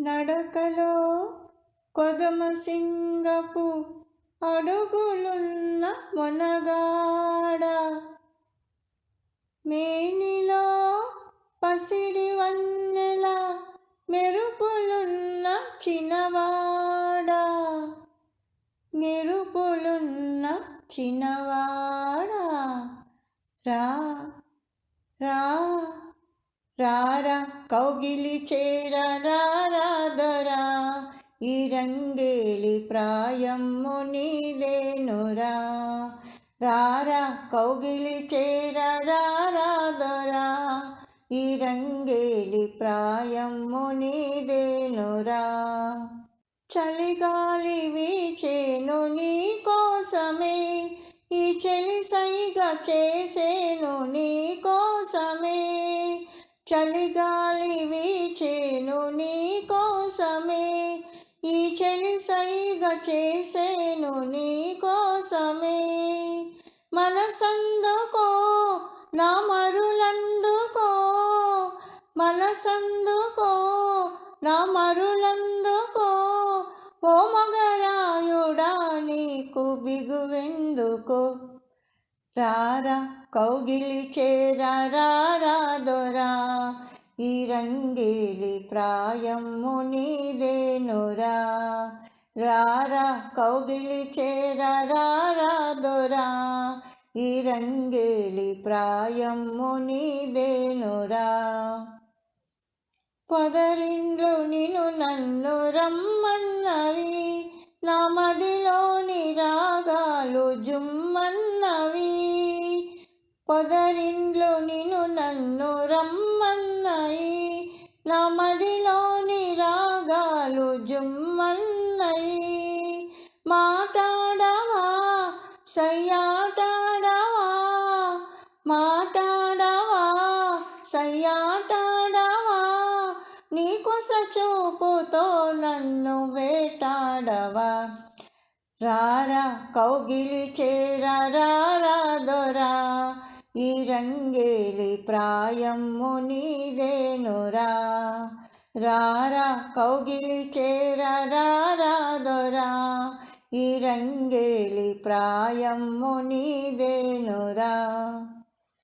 నడకలో కొదమ సింగపు అడుగులున్న మొనగాడ మేనిలో పసిడి వన్నెల మెరుపులున్న చిన్నవాడ. మెరుపులున్న చిన్నవాడ. రా రా రారా కౌగిలి చేర ఈ రంగేలి ప్రాయము నీదేనురా రారా కౌగిలి చేర రారాదరా ఈ రంగేలి ప్రాయము నీదేనురా చలిగాలి వీచేను నీ కోసమే. ఈ చెలి సైగా చేసేను నీ కోసమే. చలిగాలి వీచేను నీ కోసమే. ఈ చెలిసైగ చేసేను నీ కోసమే. మనసందుకో నా మరులందుకో. మనసందుకో నా మరులందుకో. ఓ మగరాయుడా నీకు బిగువెందుకో? రారా కౌగిలి చేరా రారా దొరా. ఈ రంగేలి ప్రాయము నీదేనురా రారా కౌగిలి చేరా రారా దొరా. ఈ రంగేలి ప్రాయము నీదేనురా పొదరిండ్లు నిను నన్ను రమ్మన్నవి నా మదిలోని రాగాలు జుమ్మన్నవి. పొదరిండ్లు నిను నన్ను జుమ్మన్నై నా మదిలోని రాగాలు జుమ్మన్నై మాటాడవా? సయ్యాటాడవా? మాటాడవా? సయ్యాటాడవా? నీకొస చూపుతో నన్ను వేటాడవా? రారా కౌగిలి చేరా రారా దొరా. ఈ రంగేలి ప్రాయము నీదేనురా రారా కౌగిలి చేరా రారా దొరా. ఈ రంగేలి ప్రాయము నీదేనురా